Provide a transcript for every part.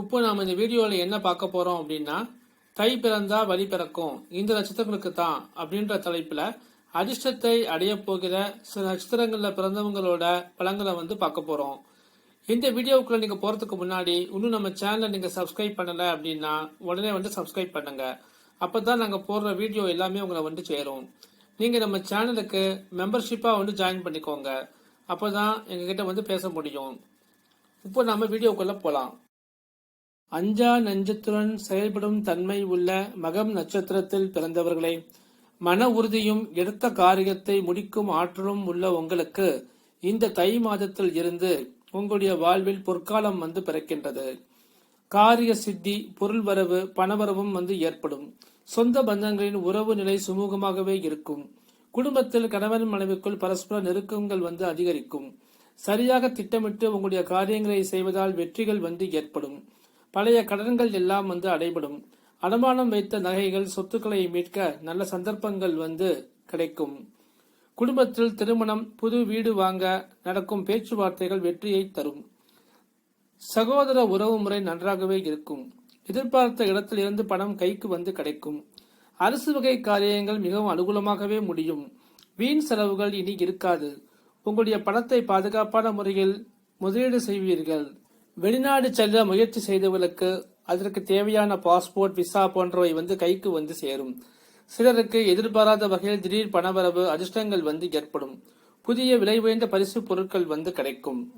இப்போ நாம இந்த வீடியோவில் என்ன பார்க்க போறோம் அப்படின்னா தை பிறந்தா வழி பிறக்கும் இந்த நட்சத்திரங்களுக்கு தான் அப்படின்ற தலைப்புல அதிர்ஷ்டத்தை அடைய போகிற சில நட்சத்திரங்களில் பிறந்தவங்களோட பலங்களை வந்து பார்க்க போறோம். இந்த வீடியோவுக்குள்ள நீங்க போறதுக்கு முன்னாடி இன்னும் நம்ம சேனலை நீங்க சப்ஸ்கிரைப் பண்ணல அப்படின்னா உடனே வந்து சப்ஸ்கிரைப் பண்ணுங்க. அப்பதான் நாங்க போடுற வீடியோ எல்லாமே உங்களை வந்து சேரும். நீங்க நம்ம சேனலுக்கு மெம்பர்ஷிப்பா வந்து ஜாயின் பண்ணிக்கோங்க. அப்பதான் எங்ககிட்ட வந்து பேச முடியும். இப்போ நம்ம வீடியோக்குள்ள போலாம். அஞ்சா நெஞ்சத்துடன் செயல்படும் தன்மை உள்ள மகம் நட்சத்திரத்தில் பிறந்தவர்களே மன உறுதியும் எடுத்த காரியத்தை முடிக்கும் ஆற்றலும் உள்ள உங்களுக்கு இந்த தை மாதத்தில் இருந்து உங்களுடைய வாழ்வில் பொற்காலம் வந்து பிறக்கின்றது. காரிய சித்தி பொருள் வரவு பணவரவும் வந்து ஏற்படும். சொந்த பந்தங்களின் உறவு நிலை சுமூகமாகவே இருக்கும். குடும்பத்தில் கணவன் மனைவிக்குள் பரஸ்பர நெருக்கங்கள் வந்து அதிகரிக்கும். சரியாக திட்டமிட்டு உங்களுடைய காரியங்களை செய்வதால் வெற்றிகள் வந்து ஏற்படும். பழைய கடன்கள் எல்லாம் வந்து அடைபடும். அடமானம் வைத்த நகைகள் சொத்துக்களை மீட்க நல்ல சந்தர்ப்பங்கள் வந்து கிடைக்கும். குடும்பத்தில் திருமணம் புது வீடு வாங்க நடக்கும் பேச்சுவார்த்தைகள் வெற்றியை தரும். சகோதர உறவு முறை நன்றாகவே இருக்கும். எதிர்பார்த்த இடத்திலிருந்து பணம் கைக்கு வந்து கிடைக்கும். அரசு வகை காரியங்கள் மிகவும் அனுகூலமாகவே முடியும். வீண் செலவுகள் இனி இருக்காது. உங்களுடைய பணத்தை பாதுகாப்பான முறையில் முதலீடு செய்வீர்கள். வெளிநாடு செல்ல முயற்சி செய்தவர்களுக்கு அதற்கு தேவையான பாஸ்போர்ட் விசா போன்றவை வந்து கைக்கு வந்து சேரும். சிலருக்கு எதிர்பாராத வகையில் திடீர் பணவரவு அதிர்ஷ்டங்கள் வந்து ஏற்படும். புதிய விலை உயர்ந்த பரிசு பொருட்கள் வந்து கிடைக்கும்.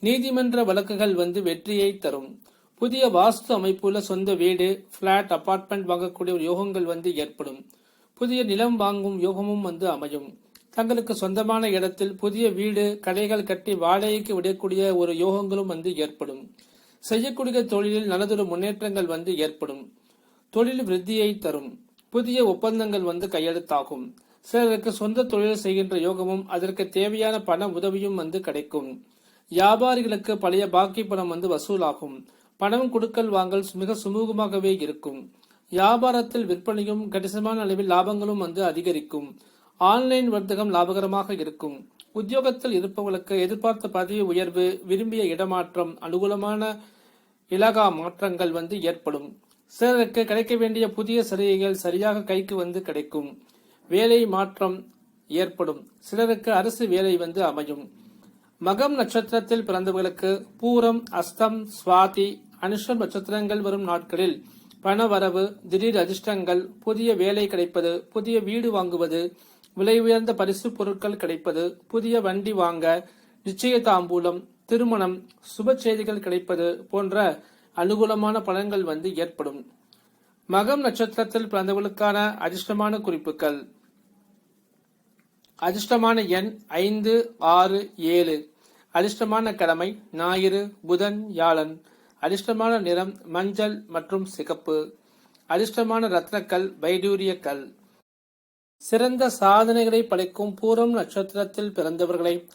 நீதிமன்ற வழக்குகள் வந்து வெற்றியை தரும். புதிய வாஸ்து அமைப்புள்ள சொந்த வீடு பிளாட் அபார்ட்மெண்ட் வாங்கக்கூடிய ஒரு யோகங்கள் வந்து ஏற்படும். புதிய நிலம் வாங்கும் யோகமும் வந்து அமையும். தங்களுக்கு சொந்தமான இடத்தில் புதிய வீடு கடைகள் கட்டி வாடகைக்கு விடக்கூடிய ஒரு யோகங்களும் வந்து ஏற்படும். செய்யக்கூடிய தொழிலில் நல்லதொரு முன்னேற்றங்கள் வந்து ஏற்படும். தொழில் விருத்தியை தரும். புதிய ஒப்பந்தங்கள் வந்து கையெழுத்தாகும். சிலருக்கு சொந்த தொழில் செய்கின்ற யோகமும் அதற்கு தேவையான பண உதவியும் வந்து கிடைக்கும். வியாபாரிகளுக்கு பழைய பாக்கி பணம் வந்து வசூலாகும். பணம் கொடுக்கல் வாங்கல் மிக சுமூகமாகவே இருக்கும். வியாபாரத்தில் விற்பனையும் கணிசமான அளவில் லாபங்களும் வந்து அதிகரிக்கும். ஆன்லைன் வர்த்தகம் லாபகரமாக இருக்கும். உத்தியோகத்தில் இருப்பவர்களுக்கு எதிர்பார்த்த பதவி உயர்வு விரும்பிய இடமாற்றம் அனுகூலமான இலகா மாற்றங்கள் வந்து ஏற்படும். சிலருக்கு கிடைக்க வேண்டிய புதிய சலுகைகள் சரியாக கைக்கு வந்து கிடைக்கும். வேலை மாற்றம் ஏற்படும். சிலருக்கு அரசு வேலை வந்து அமையும். மகம் நட்சத்திரத்தில் பிறந்தவர்களுக்கு பூரம் அஸ்தம் சுவாதி அனுஷம் நட்சத்திரங்கள் வரும் நாட்களில் பண வரவு திடீர் அதிர்ஷ்டங்கள் புதிய வேலை கிடைப்பது புதிய வீடு வாங்குவது விலை உயர்ந்த பரிசு பொருட்கள் கிடைப்பது புதிய வண்டி வாங்க நிச்சய தாம்பூலம் திருமணம் சுப செய்திகள் கிடைப்பது போன்ற அனுகூலமான பலன்கள் வந்து ஏற்படும். மகம் நட்சத்திரத்தில் பிறந்தவர்களுக்கான அதிர்ஷ்டமான குறிப்புகள். அதிர்ஷ்டமான எண் ஐந்து ஆறு ஏழு. அதிர்ஷ்டமான கிழமை ஞாயிறு புதன் வியாழன். அதிர்ஷ்டமான நிறம் மஞ்சள் மற்றும் சிகப்பு. அதிர்ஷ்டமான ரத்னக்கல் வைடூரிய கல் சிறந்த சாதனைகளை படைக்கும் பூரம் நட்சத்திரத்தில் பிறந்தவர்களை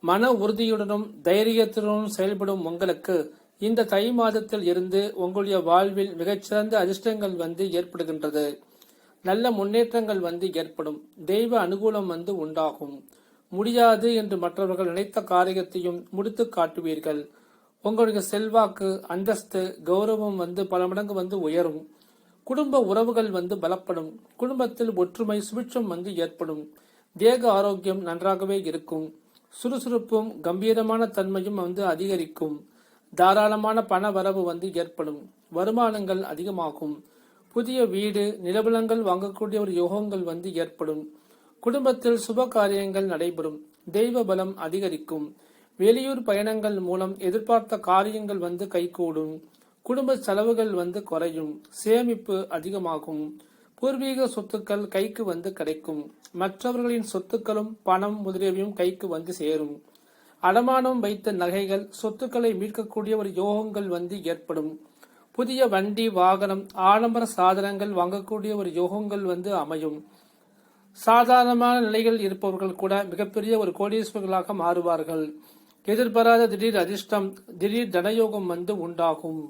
மன உறுதியுடனும் தைரியத்துடனும் செயல்படும் உங்களுக்கு இந்த தை மாதத்தில் இருந்து உங்களுடைய வாழ்வில் மிகச்சிறந்த அதிர்ஷ்டங்கள் வந்து ஏற்படுகின்றது. நல்ல முன்னேற்றங்கள் வந்து ஏற்படும். தெய்வ அனுகூலம் வந்து உண்டாகும். முடியாது என்று மற்றவர்கள் நினைத்த காரியத்தையும் முடித்து காட்டுவீர்கள். உங்களுடைய செல்வாக்கு அந்தஸ்து கௌரவம் வந்து பல மடங்கு வந்து உயரும். குடும்ப உறவுகள் வந்து பலப்படும். குடும்பத்தில் ஒற்றுமை சுபிட்சம் வந்து ஏற்படும். தேக ஆரோக்கியம் நன்றாகவே இருக்கும். சுறுசுறுப்பும் கம்பீரமான தன்மையும் வந்து அதிகரிக்கும். தாராளமான பண வரவு வந்து ஏற்படும். வருமானங்கள் அதிகமாகும். புதிய வீடு நிலபலங்கள் வாங்கக்கூடிய ஒரு யோகங்கள் வந்து ஏற்படும். குடும்பத்தில் சுப காரியங்கள் நடைபெறும். தெய்வ பலம் அதிகரிக்கும். வெளியூர் பயணங்கள் மூலம் எதிர்பார்த்த காரியங்கள் வந்து கைகூடும். குடும்ப செலவுகள் வந்து குறையும் சேமிப்பு அதிகமாகும் பூர்வீக சொத்துக்கள் கைக்கு வந்து கிடைக்கும் மற்றவர்களின் சொத்துக்களும் பணம் முதலியவையும் கைக்கு வந்து சேரும். அடமானம் வைத்த நகைகள் சொத்துக்களை மீட்கக்கூடிய ஒரு யோகங்கள் வந்து ஏற்படும். புதிய வண்டி வாகனம் ஆடம்பர சாதனங்கள் வாங்கக்கூடிய ஒரு யோகங்கள் வந்து அமையும். சாதாரணமான நிலையில் இருப்பவர்கள் கூட மிகப்பெரிய ஒரு கோடீஸ்வரர்களாக மாறுவார்கள். எதிர்பாராத திடீர் அதிர்ஷ்டம் திடீர் தனயோகம் வந்து உண்டாகும்.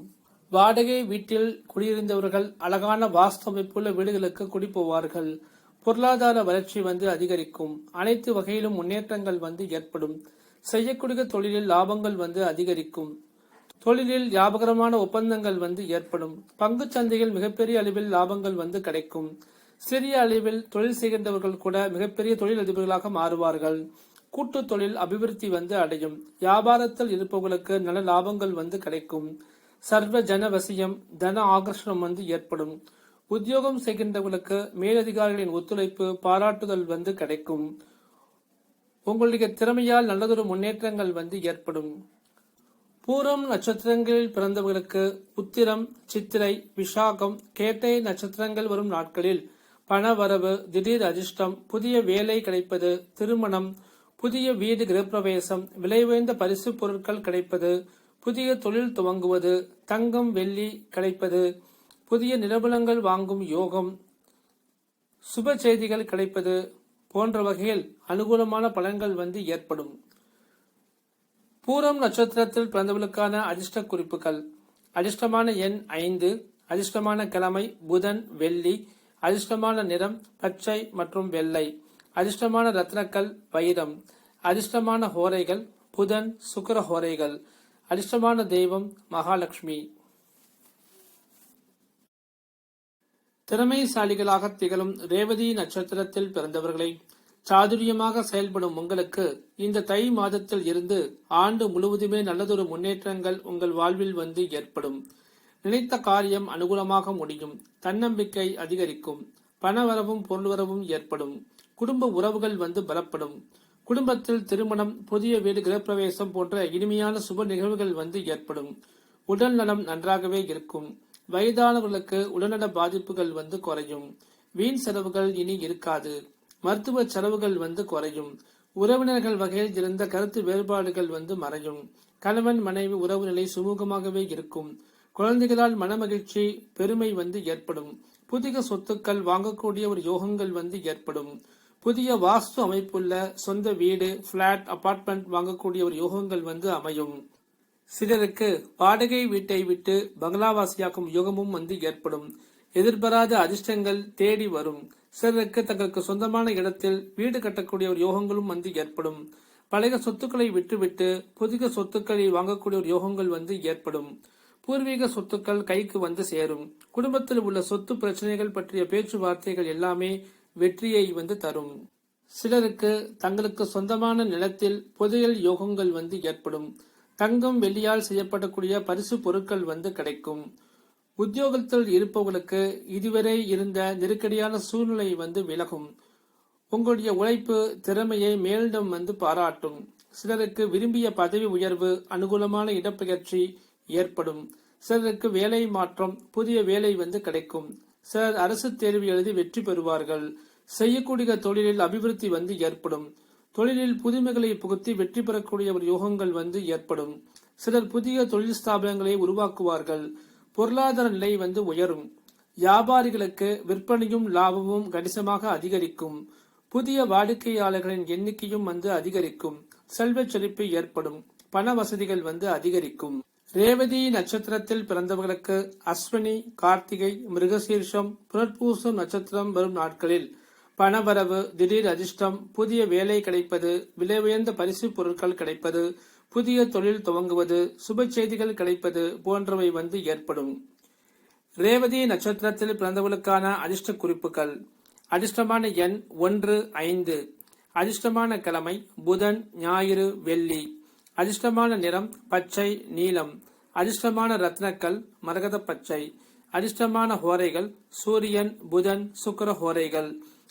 வாடகை வீட்டில் குடியிருந்தவர்கள் அழகான வாஸ்து அமைப்புள்ள வீடுகளுக்கு குடி போவார்கள் பொருளாதார வளர்ச்சி வந்து அதிகரிக்கும். அனைத்து வகையிலும் முன்னேற்றங்கள் வந்து ஏற்படும். செய்யக்கூடிய தொழிலில் லாபங்கள் வந்து அதிகரிக்கும். தொழிலில் லாபகரமான ஒப்பந்தங்கள் வந்து ஏற்படும். பங்குச் சந்தையில் மிகப்பெரிய அளவில் லாபங்கள் வந்து கிடைக்கும். சிறிய அளவில் தொழில் செய்கின்றவர்கள் கூட மிகப்பெரிய தொழில் அதிபர்களாக மாறுவார்கள். கூட்டு தொழில் அபிவிருத்தி வந்து அடையும். வியாபாரத்தில் இருப்பவர்களுக்கு நல்ல லாபங்கள் வந்து கிடைக்கும். சர்வ ஜனவசியம் தன ஆகர்ஷணம் வந்து ஏற்படும். உத்தியோகம் செய்கின்றவர்களுக்கு மேலதிகாரிகளின் ஒத்துழைப்பு பாராட்டுதல் வந்து கிடைக்கும். உங்களுடைய திறமையால் நல்லதொரு முன்னேற்றங்கள் வந்து ஏற்படும். பூரம் நட்சத்திரங்களில் பிறந்தவர்களுக்கு உத்திரம் சித்திரை விசாகம் கேட்டை நட்சத்திரங்கள் வரும் நாட்களில் பணவரவு திடீர் அதிர்ஷ்டம் புதிய வேலை கிடைப்பது திருமணம் புதிய வீடு கிரகப்பிரவேசம் விலை உயர்ந்த பரிசு பொருட்கள் கிடைப்பது புதிய தொழில் துவங்குவது தங்கம் வெள்ளி கிடைப்பது புதிய நிலபலங்கள் வாங்கும் யோகம் சுப செய்திகள் கிடைப்பது போன்ற வகையில் அனுகூலமான பலன்கள் வந்து ஏற்படும். பூரம் நட்சத்திரத்தில் பிறந்தவர்களுக்கான அதிர்ஷ்ட குறிப்புகள். அதிர்ஷ்டமான எண் ஐந்து அதிர்ஷ்டமான கிழமை புதன் வெள்ளி அதிர்ஷ்டமான நிறம் பச்சை மற்றும் வெள்ளை அதிர்ஷ்டமான ரத்னக்கல் வைரம் அதிர்ஷ்டமான ஹோரைகள் புதன் சுக்கிர ஹோரைகள் அதிர்ஷ்டமான தெய்வம் மகாலட்சுமி. திறமைசாலிகளாக திகழும் ரேவதி நட்சத்திரத்தில் பிறந்தவர்களை சாதுரியமாக செயல்படும் உங்களுக்கு இந்த தை மாதத்தில் இருந்து ஆண்டு முழுவதுமே நல்லதொரு முன்னேற்றங்கள் உங்கள் வாழ்வில் வந்து ஏற்படும். நினைத்த காரியம் அனுகூலமாக முடியும். தன்னம்பிக்கை அதிகரிக்கும். பணவரவும் பொருள்வரவும் ஏற்படும். குடும்ப உறவுகள் வந்து பலப்படும். குடும்பத்தில் திருமணம் புதிய வீடு கிரகப்பிரவேசம் போன்ற இனிமையான சுப நிகழ்வுகள் வந்து ஏற்படும். உடல் நலம் நன்றாகவே இருக்கும். வயதானவர்களுக்கு உடல்நல பாதிப்புகள் வந்து குறையும். வீண் செலவுகள் இனி இருக்காது. மருத்துவ செலவுகள் வந்து குறையும். உறவினர்கள் வகையில் இருந்த கருத்து வேறுபாடுகள் வந்து மறையும். கணவன் மனைவி உறவு நிலை சுமூகமாகவே இருக்கும். குழந்தைகளால் மனமகிழ்ச்சி பெருமை வந்து ஏற்படும். புதிய சொத்துக்கள் வாங்கக்கூடிய ஒரு யோகங்கள் வந்து ஏற்படும். புதிய வாஸ்து அமைப்புள்ள சொந்த வீடு பிளாட் அபார்ட்மெண்ட் வாங்கக்கூடிய ஒரு யோகங்கள் வந்து அமையும். சிலருக்கு வாடகை வீட்டை விட்டு பங்களாவாசியாக்கும் யோகமும் வந்து ஏற்படும். எதிர்பாராத அதிர்ஷ்டங்கள் தேடி வரும். சிலருக்கு தங்களுக்கு சொந்தமான இடத்தில் வீடு கட்டக்கூடிய ஒரு யோகங்களும் வந்து ஏற்படும். பழைய சொத்துக்களை விட்டுவிட்டு புதிய சொத்துக்களை வாங்கக்கூடிய ஒரு யோகங்கள் வந்து ஏற்படும். பூர்வீக சொத்துக்கள் கைக்கு வந்து சேரும். குடும்பத்தில் உள்ள சொத்து பிரச்சனைகள் பற்றிய பேச்சுவார்த்தைகள் எல்லாமே வெற்றியை வந்து தரும். சிலருக்கு தங்களுக்கு சொந்தமான நிலத்தில் புதையல் யோகங்கள் வந்து ஏற்படும். தங்கம் வெள்ளியால் செய்யப்படக்கூடிய பரிசு பொருட்கள் வந்து கிடைக்கும். உத்தியோகத்தில் இருப்பவர்களுக்கு இதுவரை இருந்த நெருக்கடியான சூழ்நிலை வந்து விலகும். உங்களுடைய உழைப்பு திறமையை மேலிடம் வந்து பாராட்டும். சிலருக்கு விரும்பிய பதவி உயர்வு அனுகூலமான இடப்பெயர்ச்சி ஏற்படும். சிலருக்கு வேலை மாற்றம் புதிய வேலை வந்து கிடைக்கும். சிலர் அரசு தேர்வு எழுதி வெற்றி பெறுவார்கள். செய்யக்கூடிய தொழிலில் அபிவிருத்தி வந்து ஏற்படும். தொழிலில் புதுமைகளை புகுத்தி வெற்றி பெறக்கூடிய ஒரு யோகங்கள் வந்து ஏற்படும். சிலர் புதிய தொழில் ஸ்தாபனங்களை உருவாக்குவார்கள். பொருளாதார நிலை வந்து உயரும். வியாபாரிகளுக்கு விற்பனையும் லாபமும் கணிசமாக அதிகரிக்கும். புதிய வாடிக்கையாளர்களின் எண்ணிக்கையும் வந்து அதிகரிக்கும். செல்வச் செழிப்பு ஏற்படும். பண வசதிகள் வந்து அதிகரிக்கும். ரேவதி நட்சத்திரத்தில் பிறந்தவர்களுக்கு அஸ்வினி கார்த்திகை மிருகசீர்ஷம் புனர்பூசம் நட்சத்திரம் வரும் நாட்களில் பணவரவு திடீர் அதிர்ஷ்டம் புதிய வேலை கிடைப்பது விலை உயர்ந்த பரிசு பொருட்கள் கிடைப்பது புதிய தொழில் துவங்குவது சுப செய்திகள் கிடைப்பது போன்றவை வந்து ஏற்படும். ரேவதி நட்சத்திரத்தில் பிறந்தவர்களுக்கான அதிர்ஷ்ட குறிப்புகள். அதிர்ஷ்டமான எண் ஒன்று ஐந்து. அதிர்ஷ்டமான கிழமை புதன் ஞாயிறு வெள்ளி. அதிர்ஷ்டமான நிறம் பச்சை நீலம். அதிர்ஷ்டமான ரத்னக்கல் மரகத பச்சை. அதிர்ஷ்டமான ஹோரைகள் சூரியன் புதன் சுக்கர ஹோரைகள்.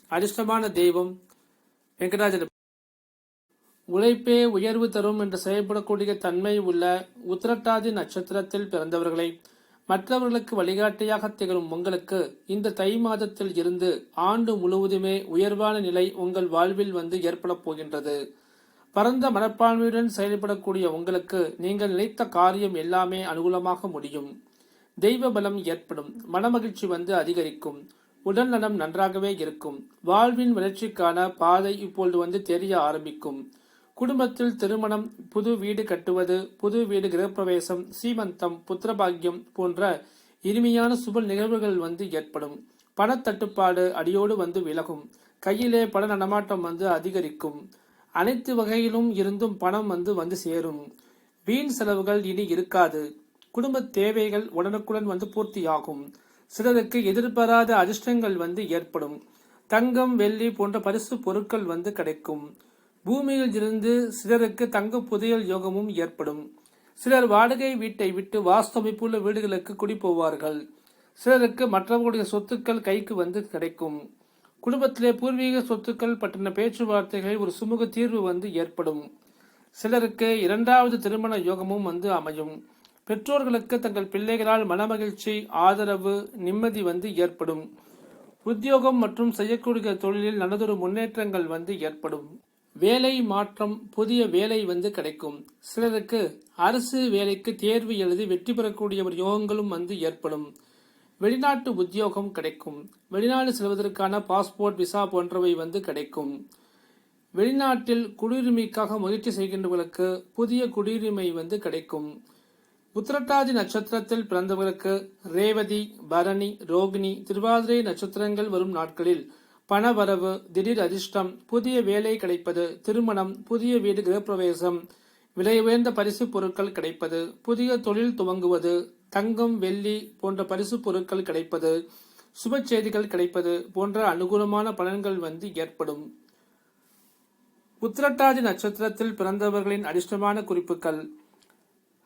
அதிர்ஷ்டமான தெய்வம் வெங்கடாஜல உழைப்பே உயர்வு தரும் என்று செயல்படக்கூடிய தன்மை உள்ள உத்திரட்டாதி நட்சத்திரத்தில் பிறந்தவர்களை மற்றவர்களுக்கு வழிகாட்டியாக திகழும் உங்களுக்கு இந்த தை மாதத்தில் இருந்து ஆண்டு முழுவதுமே உயர்வான நிலை உங்கள் வாழ்வில் வந்து ஏற்படப் போகின்றது. பரந்த மனப்பான்மையுடன் செயல்படக்கூடிய உங்களுக்கு நீங்கள் நினைத்த காரியம் எல்லாமே அனுகூலமாக முடியும். தெய்வ பலம் ஏற்படும். மனமகிழ்ச்சி வந்து அதிகரிக்கும். உடல் நலம் நன்றாகவே இருக்கும். வாழ்வின் வளர்ச்சிக்கான பாதை இப்பொழுது வந்து தெரிய ஆரம்பிக்கும். குடும்பத்தில் திருமணம் புது வீடு கட்டுவது புது வீடு கிரகப்பிரவேசம் சீமந்தம் புத்திரபாகியம் போன்ற இனிமையான சுப நிகழ்வுகள் வந்து ஏற்படும். பணத்தட்டுப்பாடு அடியோடு வந்து விலகும். கையிலே பண நடமாட்டம் வந்து அதிகரிக்கும். அனைத்து வகையிலும் இருந்தும் பணம் வந்து வந்து சேரும். வீண் செலவுகள் இனி இருக்காது. குடும்ப தேவைகள் உடனுக்குடன் வந்து பூர்த்தியாகும். சிலருக்கு எதிர்பாராத அதிர்ஷ்டங்கள் வந்து ஏற்படும். தங்கம் வெள்ளி போன்ற பரிசு பொருட்கள் வந்து கிடைக்கும். பூமியில் இருந்து சிலருக்கு தங்க புதையல் யோகமும் ஏற்படும். சிலர் வாடகை வீட்டை விட்டு வாஸ்தமைப்புள்ள வீடுகளுக்கு குடி போவார்கள் சிலருக்கு மற்றவர்களுடைய சொத்துக்கள் கைக்கு வந்து கிடைக்கும். குடும்பத்திலே பூர்வீக சொத்துக்கள் பற்றின பேச்சுவார்த்தைகளில் ஒரு சுமூக தீர்வு வந்து ஏற்படும். சிலருக்கு இரண்டாவது திருமண யோகமும் வந்து அமையும். பெற்றோர்களுக்கு தங்கள் பிள்ளைகளால் மனமகிழ்ச்சி ஆதரவு நிம்மதி வந்து ஏற்படும். உத்தியோகம் மற்றும் செய்யக்கூடிய தொழிலில் நல்லதொரு முன்னேற்றங்கள் வந்து ஏற்படும். வேலை மாற்றம் புதிய வேலை வந்து கிடைக்கும். சிலருக்கு அரசு வேலைக்கு தேர்வு எழுதி வெற்றி பெறக்கூடிய ஒரு யோகங்களும் வந்து ஏற்படும். வெளிநாட்டு உத்தியோகம் கிடைக்கும். வெளிநாடு செல்வதற்கான பாஸ்போர்ட் விசா போன்றவை வந்து கிடைக்கும். வெளிநாட்டில் குடியுரிமைக்காக முயற்சி செய்கின்றவர்களுக்கு புதிய குடியுரிமை வந்து கிடைக்கும். உத்திரட்டாதி நட்சத்திரத்தில் பிறந்தவர்களுக்கு ரேவதி பரணி ரோகிணி திருவாதிரை நட்சத்திரங்கள் வரும் நாட்களில் பணவரவு திடீர் அதிர்ஷ்டம் புதிய வேலை கிடைப்பது திருமணம் புதிய வீடு கிரகப்பிரவேசம் விலை உயர்ந்த பரிசு பொருட்கள் கிடைப்பது புதிய தொழில் துவங்குவது தங்கம் வெள்ளி போன்ற பரிசு பொருட்கள் கிடைப்பது சுப செய்திகள் கிடைப்பது போன்ற அனுகூலமான பலன்கள் வந்து ஏற்படும். உத்திரட்டாதி நட்சத்திரத்தில் பிறந்தவர்களின் அதிர்ஷ்டமான குறிப்புகள்.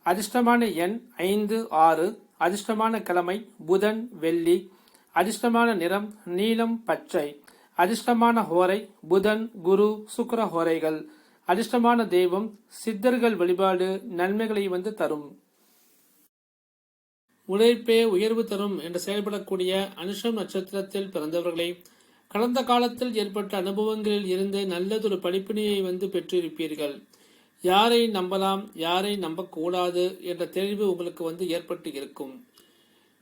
அதிர்ஷ்டமான எண் ஐந்து ஆறு. அதிர்ஷ்டமான கிழமை புதன் வெள்ளி. அதிர்ஷ்டமான நிறம் நீலம் பச்சை. அதிர்ஷ்டமான ஹோரை புதன் குரு சுக்கர ஹோரைகள். அதிர்ஷ்டமான தெய்வம் சித்தர்கள் வழிபாடு நன்மைகளை வந்து தரும். உழைப்பே உயர்வு தரும் என்று செயல்படக்கூடிய அனுஷம் நட்சத்திரத்தில் பிறந்தவர்களை கடந்த காலத்தில் ஏற்பட்ட அனுபவங்களில் இருந்து நல்லதொரு படிப்பினையை வந்து பெற்றிருப்பீர்கள். யாரை நம்பலாம் யாரை நம்பக்கூடாது என்ற தெளிவு உங்களுக்கு வந்து ஏற்பட்டு இருக்கும்.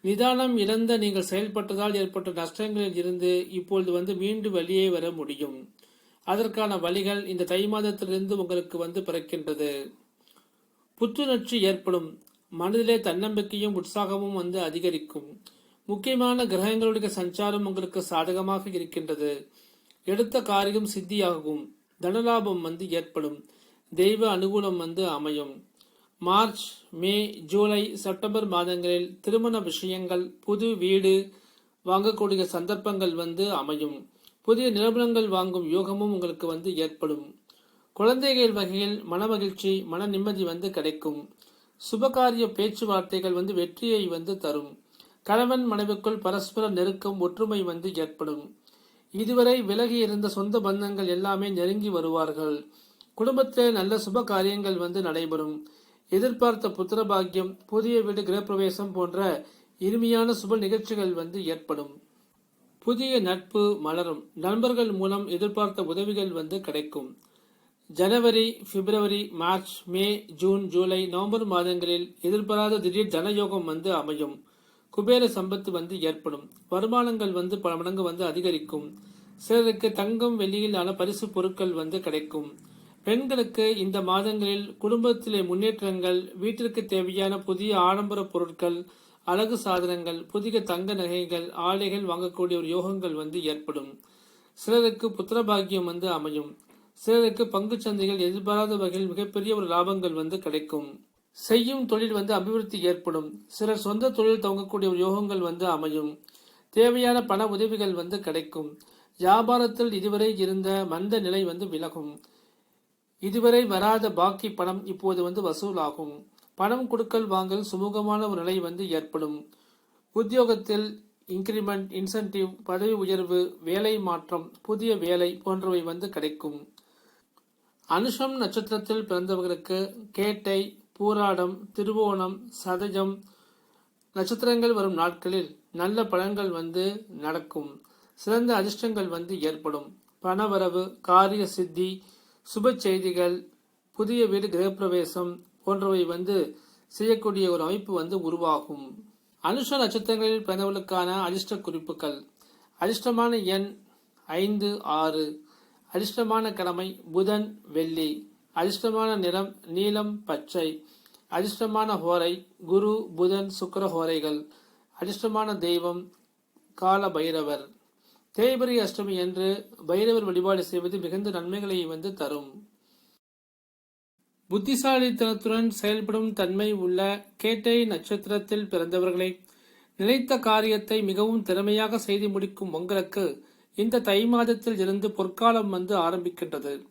நிதானம் இழந்த நீங்கள் செயல்பட்டதால் ஏற்பட்ட நஷ்டங்களில் இருந்து இப்பொழுது வந்து மீண்டும் வெளியே வர முடியும். அதற்கான வழிகள் இந்த தை மாதத்திலிருந்து உங்களுக்கு வந்து பிறக்கின்றது. புத்துணர்ச்சி ஏற்படும். மனதிலே தன்னம்பிக்கையும் உற்சாகமும் வந்து அதிகரிக்கும். முக்கியமான கிரகங்களுடைய சஞ்சாரம் உங்களுக்கு சாதகமாக இருக்கின்றது. எடுத்த காரியம் சித்தியாகும். தனலாபம் வந்து ஏற்படும். தெய்வ அனுகூலம் வந்து அமையும். மார்ச் மே ஜூலை செப்டம்பர் மாதங்களில் திருமண விஷயங்கள் புது வீடு வாங்கக்கூடிய சந்தர்ப்பங்கள் வந்து அமையும். புதிய நிறுவனங்கள் வாங்கும் யோகமும் உங்களுக்கு வந்து ஏற்படும். குழந்தைகள் வகையில் மனமகிழ்ச்சி மன நிம்மதி வந்து கிடைக்கும். சுபகாரிய பேச்சுவார்த்தைகள் வந்து வெற்றியை வந்து தரும். கணவன் மனைவிக்குள் பரஸ்பர நெருக்கம் ஒற்றுமை வந்து ஏற்படும். இதுவரை விலகி இருந்த சொந்த பந்தங்கள் எல்லாமே நெருங்கி வருவார்கள். குடும்பத்தில் நல்ல சுப காரியங்கள் வந்து நடைபெறும். எதிர்பார்த்த புத்திர பாக்கியம் புதிய வீடு கிரகப்பிரவேசம் போன்ற இனிமையான சுப நிகழ்ச்சிகள் வந்து ஏற்படும். புதிய நட்பு மலரும். நண்பர்கள் மூலம் எதிர்பார்த்த உதவிகள் வந்து கிடைக்கும். ஜனவரி பிப்ரவரி மார்ச் மே ஜூன் ஜூலை நவம்பர் மாதங்களில் எதிர்பாராத திடீர் தனயோகம் வந்து அமையும். குபேர சம்பத்து வந்து ஏற்படும். வருமானங்கள் வந்து பல மடங்கு வந்து அதிகரிக்கும். சிலருக்கு தங்கம் வெள்ளியிலான பரிசு பொருட்கள் வந்து கிடைக்கும். பெண்களுக்கு இந்த மாதங்களில் குடும்பத்திலே முன்னேற்றங்கள் வீட்டிற்கு தேவையான புதிய ஆடம்பர பொருட்கள் அழகு சாதனங்கள் புதிய தங்க நகைகள் ஆடைகள் வாங்கக்கூடிய ஒரு யோகங்கள் வந்து ஏற்படும். சிலருக்கு புத்திரபாகியம் வந்து அமையும். சிலருக்கு பங்கு சந்தைகள் எதிர்பாராத வகையில் மிகப்பெரிய ஒரு லாபங்கள் வந்து கிடைக்கும். செய்யும் தொழில் வந்து அபிவிருத்தி ஏற்படும். சிலர் சொந்த தொழில் துவங்கக்கூடிய ஒரு யோகங்கள் வந்து அமையும். தேவையான பண உதவிகள் வந்து கிடைக்கும். வியாபாரத்தில் இதுவரை இருந்த மந்த நிலை வந்து விலகும். இதுவரை வராத பாக்கி பணம் இப்போது வந்து வசூலாகும். பணம் கொடுக்கல் வாங்கல் சுமூகமான ஒரு நிலை வந்து ஏற்படும். உத்தியோகத்தில் இன்கிரிமெண்ட் இன்சென்டிவ் பதவி உயர்வு வேலை மாற்றம் புதிய வேலை போன்றவை வந்து கிடைக்கும். அனுஷம் நட்சத்திரத்தில் பிறந்தவர்களுக்கு கேட்டை பூராடம் திருவோணம் சதயம் நட்சத்திரங்கள் வரும் நாட்களில் நல்ல பலன்கள் வந்து நடக்கும். சிறந்த அதிர்ஷ்டங்கள் வந்து ஏற்படும். பணவரவு காரிய சித்தி சுப செய்திகள் புதிய வீடு கிரகப்பிரவேசம் போன்றவை வந்து செய்யக்கூடிய ஒரு அமைப்பு வந்து உருவாகும். அனுஷ நட்சத்திரங்களில் பிறந்தவர்களுக்கான அதிர்ஷ்ட குறிப்புகள். அதிர்ஷ்டமான எண் ஐந்து ஆறு. அதிர்ஷ்டமான கிழமை புதன் வெள்ளி. அதிர்ஷ்டமான நிறம் நீலம் பச்சை. அதிர்ஷ்டமான ஹோரை குரு புதன் சுக்கர ஹோரைகள். அதிர்ஷ்டமான தெய்வம் கால பைரவர். தேய்பிரி அஷ்டமி என்று பைரவர் வழிபாடு செய்வது மிகுந்த நன்மைகளை வந்து தரும். புத்திசாலித்தனத்துடன் செயல்படும் தன்மை உள்ள கேட்டை நட்சத்திரத்தில் பிறந்தவர்களை நினைத்த காரியத்தை மிகவும் திறமையாக செய்து முடிக்கும் உங்களுக்கு இந்த தை மாதத்தில் இருந்து பொற்காலம் வந்து ஆரம்பிக்கின்றது.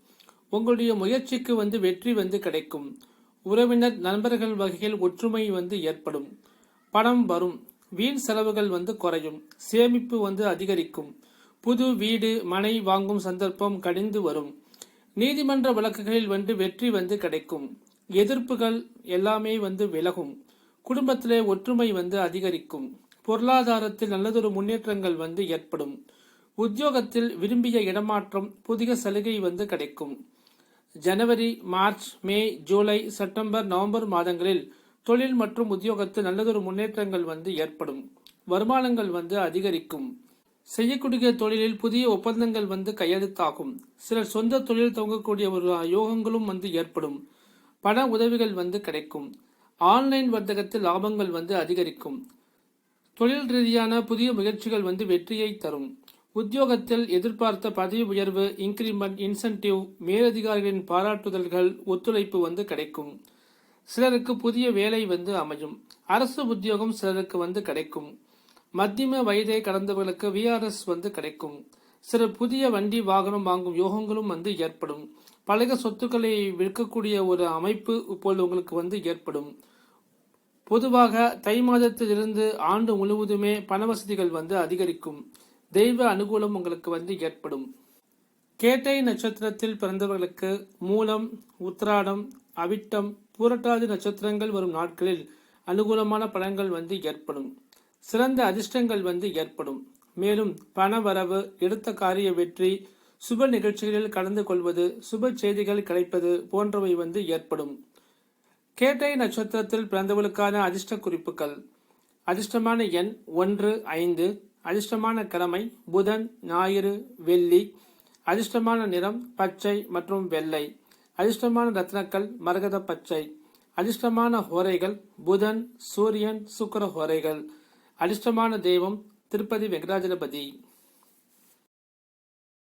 உங்களுடைய முயற்சிக்கு வந்து வெற்றி வந்து கிடைக்கும். உறவினர் நண்பர்கள் வகையில் ஒற்றுமை வந்து ஏற்படும். பணம் வரும். வீண் செலவுகள் வந்து குறையும். சேமிப்பு வந்து அதிகரிக்கும். புது வீடு மனை வாங்கும் சந்தர்ப்பம் கடிந்து வரும். நீதிமன்ற வழக்குகளில் வந்து வெற்றி வந்து கிடைக்கும். எதிர்ப்புகள் எல்லாமே வந்து விலகும். குடும்பத்திலே ஒற்றுமை வந்து அதிகரிக்கும். பொருளாதாரத்தில் நல்லதொரு முன்னேற்றங்கள் வந்து ஏற்படும். உத்தியோகத்தில் விரும்பிய இடமாற்றம் புதிய சலுகை வந்து கிடைக்கும். ஜனவரி மார்ச் மே ஜூலை செப்டம்பர் நவம்பர் மாதங்களில் தொழில் மற்றும் உத்தியோகத்தில் நல்லதொரு முன்னேற்றங்கள் வந்து ஏற்படும். வருமானங்கள் வந்து அதிகரிக்கும். செய்யக்கூடிய தொழிலில் புதிய ஒப்பந்தங்கள் வந்து கையெழுத்தாகும். சிலர் சொந்த தொழில் துவங்கக்கூடிய ஒரு யோகங்களும் வந்து ஏற்படும். பண உதவிகள் வந்து கிடைக்கும். ஆன்லைன் வர்த்தகத்தில் லாபங்கள் வந்து அதிகரிக்கும். தொழில் ரீதியான புதிய முயற்சிகள் வந்து வெற்றியை தரும். உத்தியோகத்தில் எதிர்பார்த்த பதவி உயர்வு இன்கிரிமெண்ட் இன்சென்டிவ் மேலதிகாரிகளின் பாராட்டுதல்கள் ஒத்துழைப்பு வந்து கிடைக்கும். சிலருக்கு புதிய வேலை வந்து அமையும். அரசு உத்தியோகம் சிலருக்கு வந்து கிடைக்கும். மத்தியம வயதை கடந்தவர்களுக்கு விஆர்எஸ் வந்து கிடைக்கும். சில புதிய வண்டி வாகனம் வாங்கும் யோகங்களும் வந்து ஏற்படும். பழைய சொத்துக்களை விற்கக்கூடிய ஒரு அமைப்பு இப்பொழுது உங்களுக்கு வந்து ஏற்படும். பொதுவாக தை மாதத்திலிருந்து ஆண்டு முழுவதுமே பண வசதிகள் வந்து அதிகரிக்கும். தெய்வ அனுகூலம் உங்களுக்கு வந்து ஏற்படும். கேட்டை நட்சத்திரத்தில் பிறந்தவர்களுக்கு மூலம் உத்திராடம் அவிட்டம் பூரட்டாதி நட்சத்திரங்கள் வரும் நாட்களில் அனுகூலமான பலன்கள் வந்து ஏற்படும். சிறந்த அதிர்ஷ்டங்கள் வந்து ஏற்படும். மேலும் பண வரவு எடுத்த காரிய வெற்றி சுப நிகழ்ச்சிகளில் கலந்து கொள்வது சுப செய்திகள் கிடைப்பது போன்றவை வந்து ஏற்படும். கேட்டை நட்சத்திரத்தில் பிறந்தவர்களுக்கான அதிர்ஷ்ட குறிப்புகள். அதிர்ஷ்டமான எண் ஒன்று ஐந்து. அதிர்ஷ்டமான கிழமை புதன் ஞாயிறு வெள்ளி. அதிர்ஷ்டமான நிறம் பச்சை மற்றும் வெள்ளை. அதிர்ஷ்டமான ரத்னக்கல் மரகத பச்சை. அதிர்ஷ்டமான ஹோரைகள் புதன் சூரியன் சுக்கிர ஹோரைகள். அதிர்ஷ்டமான தெய்வம் திருப்பதி வெங்கடாஜலபதி.